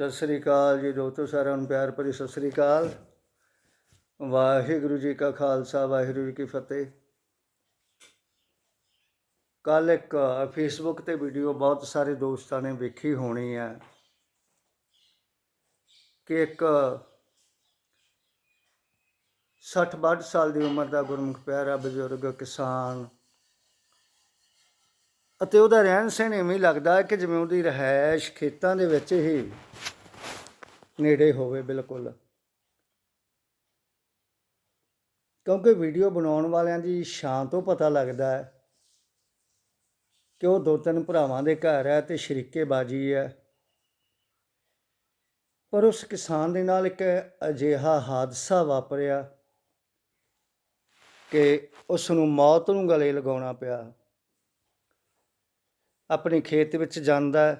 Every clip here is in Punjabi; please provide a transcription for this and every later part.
ਸਤਿ ਸ੍ਰੀ ਅਕਾਲ ਜੀ ਦੋਸਤੋ, ਸਾਰਿਆਂ ਨੂੰ ਪਿਆਰ ਭਰੀ ਸਤਿ ਸ੍ਰੀ ਅਕਾਲ। ਵਾਹਿਗੁਰੂ ਜੀ ਕਾ ਖਾਲਸਾ, ਵਾਹਿਗੁਰੂ ਜੀ ਕੀ ਫਤਿਹ। ਕੱਲ ਇੱਕ ਫੇਸਬੁੱਕ ਤੇ ਵੀਡੀਓ ਬਹੁਤ ਸਾਰੇ ਦੋਸਤਾਂ ਨੇ ਵੇਖੀ ਹੋਣੀ ਹੈ ਕਿ ਇੱਕ 60 62 ਸਾਲ ਦੀ ਉਮਰ ਦਾ ਗੁਰਮੁਖ ਪਿਆਰਾ ਬਜ਼ੁਰਗ ਕਿਸਾਨ ਅਤੇ ਉਹਦਾ ਰਹਿਣ ਸਹਿਣ ਐਵੇਂ ਲੱਗਦਾ ਕਿ ਜਿਵੇਂ ਉਹਦੀ ਰਹਿائش ਖੇਤਾਂ ਦੇ ਵਿੱਚ ਹੀ ਨੇੜੇ ਹੋਵੇ ਬਿਲਕੁਲ। ਕਿਉਂਕਿ ਵੀਡੀਓ ਬਣਾਉਣ ਵਾਲਿਆਂ ਦੀ ਸ਼ਾਂ ਤੋਂ ਪਤਾ ਲੱਗਦਾ ਹੈ ਕਿ ਉਹ ਦੋ ਤਿੰਨ ਭਰਾਵਾਂ ਦੇ ਘਰ ਹੈ ਤੇ ਸ਼ਰੀਕੇ ਬਾਜੀ ਹੈ। ਪਰ ਉਸ ਕਿਸਾਨ ਦੇ ਨਾਲ ਇੱਕ ਅਜਿਹਾ ਹਾਦਸਾ ਵਾਪਰਿਆ ਕਿ ਉਸ ਨੂੰ ਮੌਤ ਨੂੰ ਗਲੇ ਲਗਾਉਣਾ ਪਿਆ। ਆਪਣੇ ਖੇਤ ਵਿੱਚ ਜਾਂਦਾ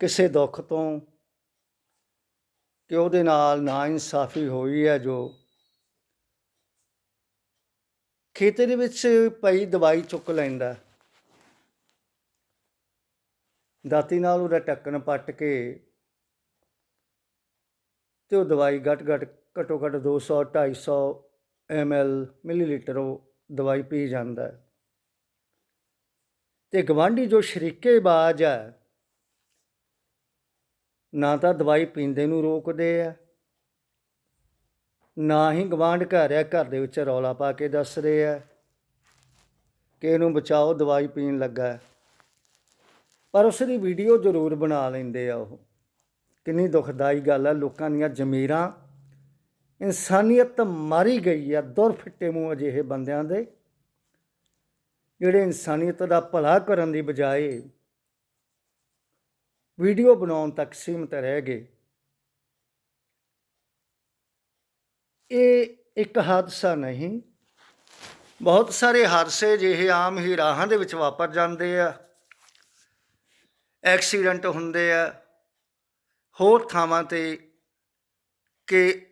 ਕਿਸੇ ਦੁੱਖ ਤੋਂ, ਕਿ ਉਹਦੇ ਨਾਲ ਨਾ ਇਨਸਾਫੀ ਹੋਈ ਹੈ ਜੋ ਖੇਤ ਦੇ ਵਿੱਚ ਪਈ ਦਵਾਈ ਚੁੱਕ ਲੈਂਦਾ ਦਾਤੀ ਨਾਲ ਉਹਦਾ ਟੱਕਣ ਪੱਟ ਕੇ ਤੇ ਉਹ ਦਵਾਈ ਘਟ ਘਟ ਘਟੋ ਘਟ 200 250 ml, ਮਿਲੀਲੀਟਰ ਉਹ ਦਵਾਈ ਪੀ ਜਾਂਦਾ ਹੈ। ਤੇ ਗਵਾਂਢੀ ਜੋ ਸ਼ਰੀਕੇਬਾਜ਼ ਹੈ ਨਾ ਤਾਂ ਦਵਾਈ ਪੀਂਦੇ ਨੂੰ ਰੋਕਦੇ ਆ, ਨਾ ਹੀ ਗਵਾਂਢ ਘਰ ਆ, ਘਰ ਦੇ ਵਿੱਚ ਰੌਲਾ ਪਾ ਕੇ ਦੱਸ ਰਹੇ ਆ ਕਿ ਇਹਨੂੰ ਬਚਾਓ, ਦਵਾਈ ਪੀਣ ਲੱਗਾ। ਪਰ ਉਸ ਦੀ ਵੀਡੀਓ ਜ਼ਰੂਰ ਬਣਾ ਲੈਂਦੇ ਆ ਉਹ। ਕਿੰਨੀ ਦੁਖਦਾਈ ਗੱਲ ਆ, ਲੋਕਾਂ ਦੀਆਂ ਜ਼ਮੀਰਾਂ ਇਨਸਾਨੀਅਤ ਮਾਰੀ ਗਈ ਆ ਦੁਰ ਫਿੱਟੇ ਮੂੰਹ ਅਜਿਹੇ ਬੰਦਿਆਂ ਦੇ। ਜਿਹੜੇ ਇਨਸਾਨੀਅਤ ਦਾ ਭਲਾ ਕਰਨ ਦੀ ਬਜਾਏ ਵੀਡੀਓ ਬਣਾਉਣ ਤੱਕ ਸੀਮਤ ਰਹਿ ਗਏ। ਇਹ ਇੱਕ ਹਾਦਸਾ ਨਹੀਂ, ਬਹੁਤ ਸਾਰੇ ਹਾਦਸੇ ਜਿਹੇ ਆਮ ਹੀ ਰਾਹਾਂ ਦੇ ਵਿੱਚ ਵਾਪਰ ਜਾਂਦੇ ਆ। ਐਕਸੀਡੈਂਟ ਹੁੰਦੇ ਆ, ਹੋਰ ਥਾਵਾਂ ਤੇ ਕਿ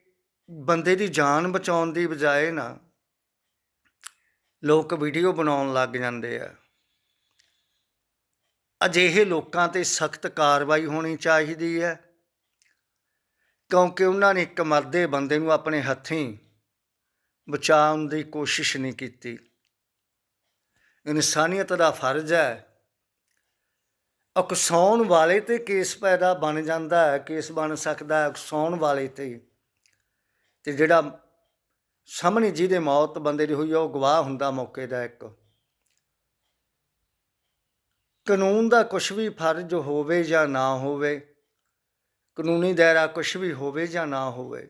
ਬੰਦੇ ਦੀ ਜਾਨ ਬਚਾਉਣ ਦੀ ਬਜਾਏ ਨਾ ਲੋਕ ਵੀਡੀਓ ਬਣਾਉਣ ਲੱਗ ਜਾਂਦੇ ਆ। ਅਜਿਹੇ ਲੋਕਾਂ ਤੇ ਸਖਤ ਕਾਰਵਾਈ ਹੋਣੀ ਚਾਹੀਦੀ ਹੈ। ਕਿਉਂਕਿ ਉਹਨਾਂ ਨੇ ਇੱਕ ਮਰਦੇ ਬੰਦੇ ਨੂੰ ਆਪਣੇ ਹੱਥੀਂ ਬਚਾਉਣ ਦੀ ਕੋਸ਼ਿਸ਼ ਨਹੀਂ ਕੀਤੀ। ਇਨਸਾਨੀਅਤ ਦਾ ਫਰਜ਼ ਹੈ। ਉਕਸਾਉਣ ਵਾਲੇ ਤੇ ਕੇਸ ਪੈਦਾ ਬਣ ਜਾਂਦਾ ਹੈ, ਕੇਸ ਬਣ ਸਕਦਾ ਹੈ ਉਕਸਾਉਣ ਵਾਲੇ ਤੇ। ਤੇ ਜਿਹੜਾ ਸਾਹਮਣੇ ਜਿਹਦੇ ਮੌਤ ਬੰਦੇ ਦੀ ਹੋਈ ਆ, ਉਹ ਗਵਾਹ ਹੁੰਦਾ ਮੌਕੇ ਦਾ ਇੱਕ। ਕਾਨੂੰਨ ਦਾ ਕੁਝ ਵੀ ਫਰਜ਼ ਹੋਵੇ ਜਾਂ ਨਾ ਹੋਵੇ, ਕਾਨੂੰਨੀ ਦਾਇਰਾ ਕੁਝ ਵੀ ਹੋਵੇ ਜਾਂ ਨਾ ਹੋਵੇ,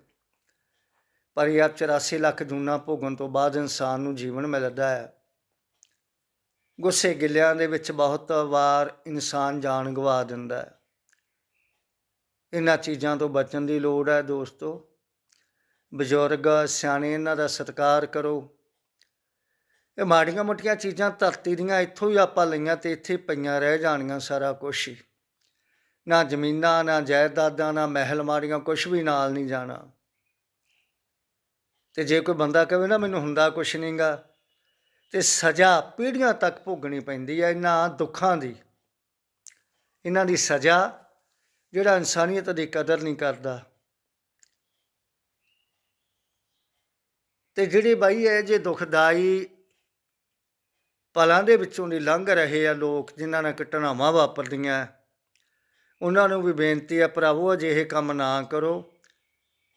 ਪਰ ਯਾਰ 84 ਲੱਖ ਜੂਨਾ ਭੋਗਣ ਤੋਂ ਬਾਅਦ ਇਨਸਾਨ ਨੂੰ ਜੀਵਨ ਮਿਲਦਾ ਹੈ। ਗੁੱਸੇ ਗਿਲਿਆਂ ਦੇ ਵਿੱਚ ਬਹੁਤ ਵਾਰ ਇਨਸਾਨ ਜਾਨ ਗਵਾ ਦਿੰਦਾ ਹੈ। ਇਹਨਾਂ ਚੀਜ਼ਾਂ ਤੋਂ ਬਚਣ ਦੀ ਲੋੜ ਹੈ ਦੋਸਤੋ। ਬਜ਼ੁਰਗ, ਸਿਆਣੇ, ਇਹਨਾਂ ਦਾ ਸਤਿਕਾਰ ਕਰੋ। ਇਹ ਮਾੜੀਆਂ ਮੋਟੀਆਂ ਚੀਜ਼ਾਂ ਧਰਤੀ ਦੀਆਂ ਇੱਥੋਂ ਹੀ ਆਪਾਂ ਲਈਆਂ ਤੇ ਇੱਥੇ ਪਈਆਂ ਰਹਿ ਜਾਣੀਆਂ ਸਾਰਾ ਕੁਛ ਹੀ। ਨਾ ਜ਼ਮੀਨਾਂ, ਨਾ ਜਾਇਦਾਦਾਂ, ਨਾ ਮਹਿਲ ਮਾੜੀਆਂ, ਕੁਛ ਵੀ ਨਾਲ ਨਹੀਂ ਜਾਣਾ। ਤੇ ਜੇ ਕੋਈ ਬੰਦਾ ਕਹੇ ਨਾ, ਮੈਨੂੰ ਹੁੰਦਾ ਕੁਛ ਨਹੀਂਗਾ ਤੇ ਸਜ਼ਾ ਪੀੜ੍ਹੀਆਂ ਤੱਕ ਭੋਗਣੀ ਪੈਂਦੀ ਹੈ ਇਹਨਾਂ ਦੁੱਖਾਂ ਦੀ। ਇਹਨਾਂ ਦੀ ਸਜ਼ਾ ਜਿਹੜਾ ਇਨਸਾਨੀਅਤ ਦੀ ਕਦਰ ਨਹੀਂ ਕਰਦਾ। ਤੇ ਜਿਹੜੇ ਬਾਈ ਇਹ ਜੇ ਦੁਖਦਾਈ ਪਲਾਂ ਦੇ ਵਿੱਚੋਂ ਦੀ ਲੰਘ ਰਹੇ ਆ ਲੋਕ, ਜਿਨ੍ਹਾਂ ਨਾਲ ਘਟਨਾਵਾਂ ਵਾਪਰਦੀਆਂ, ਉਹਨਾਂ ਨੂੰ ਵੀ ਬੇਨਤੀ ਹੈ ਭਰਾਵੋ, ਅਜਿਹੇ ਕੰਮ ਨਾ ਕਰੋ।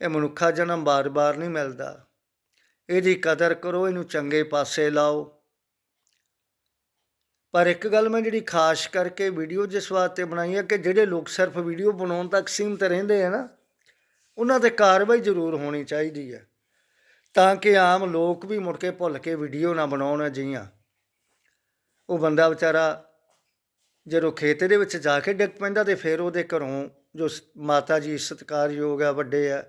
ਇਹ ਮਨੁੱਖਾ ਜਨਮ ਬਾਰ-ਬਾਰ ਨਹੀਂ ਮਿਲਦਾ। ਇਹਦੀ ਕਦਰ ਕਰੋ, ਇਹਨੂੰ ਚੰਗੇ ਪਾਸੇ ਲਾਓ। ਪਰ ਇੱਕ ਗੱਲ ਮੈਂ ਜਿਹੜੀ ਖਾਸ ਕਰਕੇ ਵੀਡੀਓ ਜਿਸ ਵਾਸਤੇ ਬਣਾਈ ਹੈ ਕਿ ਜਿਹੜੇ ਲੋਕ ਸਿਰਫ ਵੀਡੀਓ ਬਣਾਉਣ ਤੱਕ ਸੀਮਤ ਰਹਿੰਦੇ ਆ ਨਾ, ਉਹਨਾਂ ਤੇ ਕਾਰਵਾਈ ਜ਼ਰੂਰ ਹੋਣੀ ਚਾਹੀਦੀ ਹੈ ਤਾਂ ਕਿ ਆਮ ਲੋਕ ਵੀ ਮੁੜ ਕੇ ਭੁੱਲ ਕੇ ਵੀਡੀਓ ਨਾ ਬਣਾਉਣ ਅਜਿਹੀਆਂ। ਉਹ ਬੰਦਾ ਵਿਚਾਰਾ ਜਦੋਂ ਖੇਤ ਦੇ ਵਿੱਚ ਜਾ ਕੇ ਡਿੱਗ ਪੈਂਦਾ ਤੇ ਫਿਰ ਉਹਦੇ ਘਰੋਂ ਜੋ ਮਾਤਾ ਜੀ ਸਤਿਕਾਰਯੋਗ ਆ, ਵੱਡੇ ਆ,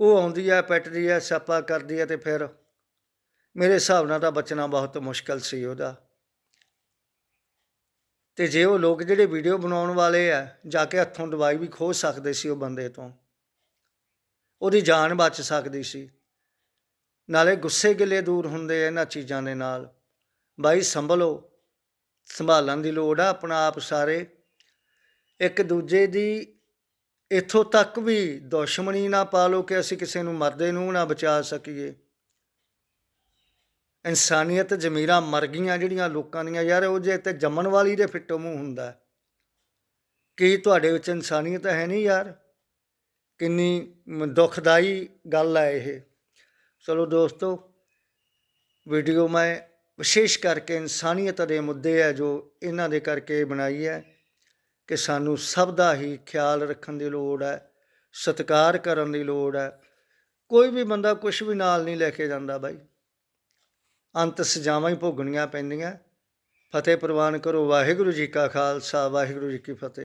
ਉਹ ਆਉਂਦੀ ਆ, ਪੈਟਦੀ ਆ, ਸਿਆਪਾ ਕਰਦੀ ਆ ਤੇ ਫਿਰ ਮੇਰੇ ਹਿਸਾਬ ਨਾਲ ਤਾਂ ਬਚਣਾ ਬਹੁਤ ਮੁਸ਼ਕਲ ਸੀ ਉਹਦਾ। ਤੇ ਜੇ ਉਹ ਲੋਕ ਜਿਹੜੇ ਵੀਡੀਓ ਬਣਾਉਣ ਵਾਲੇ ਆ, ਜਾ ਕੇ ਹੱਥੋਂ ਦਵਾਈ ਵੀ ਖੋਹ ਸਕਦੇ ਸੀ ਉਹ ਬੰਦੇ ਤੋਂ। ਉਹਦੀ ਜਾਨ ਬਚ ਸਕਦੀ ਸੀ। ਨਾਲੇ ਗੁੱਸੇ ਗਿਲੇ ਦੂਰ ਹੁੰਦੇ ਆ ਇਹਨਾਂ ਚੀਜ਼ਾਂ ਦੇ ਨਾਲ। ਬਾਈ, ਸੰਭਲੋ। ਸੰਭਾਲਣ ਦੀ ਲੋੜ ਆ ਆਪਣਾ ਆਪ ਸਾਰੇ। ਇੱਕ ਦੂਜੇ ਦੀ ਇੱਥੋਂ ਤੱਕ ਵੀ ਦੁਸ਼ਮਣੀ ਨਾ ਪਾ ਲਓ ਕਿ ਅਸੀਂ ਕਿਸੇ ਨੂੰ ਮਰਦੇ ਨੂੰ ਨਾ ਬਚਾ ਸਕੀਏ। ਇਨਸਾਨੀਅਤ ਜ਼ਮੀਰਾਂ ਮਰ ਗਈਆਂ ਜਿਹੜੀਆਂ ਲੋਕਾਂ ਦੀਆਂ। ਯਾਰ ਉਹ ਜੇ ਤੇ ਜੰਮਣ ਵਾਲੀ ਦੇ ਫਿੱਟੋ ਮੂੰਹ ਹੁੰਦਾ। ਕੀ ਤੁਹਾਡੇ ਵਿੱਚ ਇਨਸਾਨੀਅਤ ਹੈ ਨਹੀਂ ਯਾਰ? ਕਿੰਨੀ ਮ- ਦੁਖਦਾਈ ਗੱਲ ਹੈ ਇਹ। ਚਲੋ ਦੋਸਤੋ ਵੀਡੀਓ ਮੈਂ ਵਿਸ਼ੇਸ਼ ਕਰਕੇ ਇਨਸਾਨੀਅਤ ਦੇ ਮੁੱਦੇ ਹੈ ਜੋ ਇਹਨਾਂ ਦੇ ਕਰਕੇ ਬਣਾਈ ਹੈ ਕਿ ਸਾਨੂੰ ਸਭ ਦਾ ਹੀ ਖਿਆਲ ਰੱਖਣ ਦੀ ਲੋੜ ਹੈ, ਸਤਿਕਾਰ ਕਰਨ ਦੀ ਲੋੜ ਹੈ। ਕੋਈ ਵੀ ਬੰਦਾ ਕੁਝ ਵੀ ਨਾਲ ਨਹੀਂ ਲੈ ਕੇ ਜਾਂਦਾ ਬਾਈ। ਅੰਤ ਸਜ਼ਾਵਾਂ ਹੀ ਭੋਗਣੀਆਂ ਪੈਂਦੀਆਂ। ਫਤਿਹ ਪ੍ਰਵਾਨ ਕਰੋ, ਵਾਹਿਗੁਰੂ ਜੀ ਕਾ ਖਾਲਸਾ, ਵਾਹਿਗੁਰੂ ਜੀ ਕੀ ਫਤਿਹ।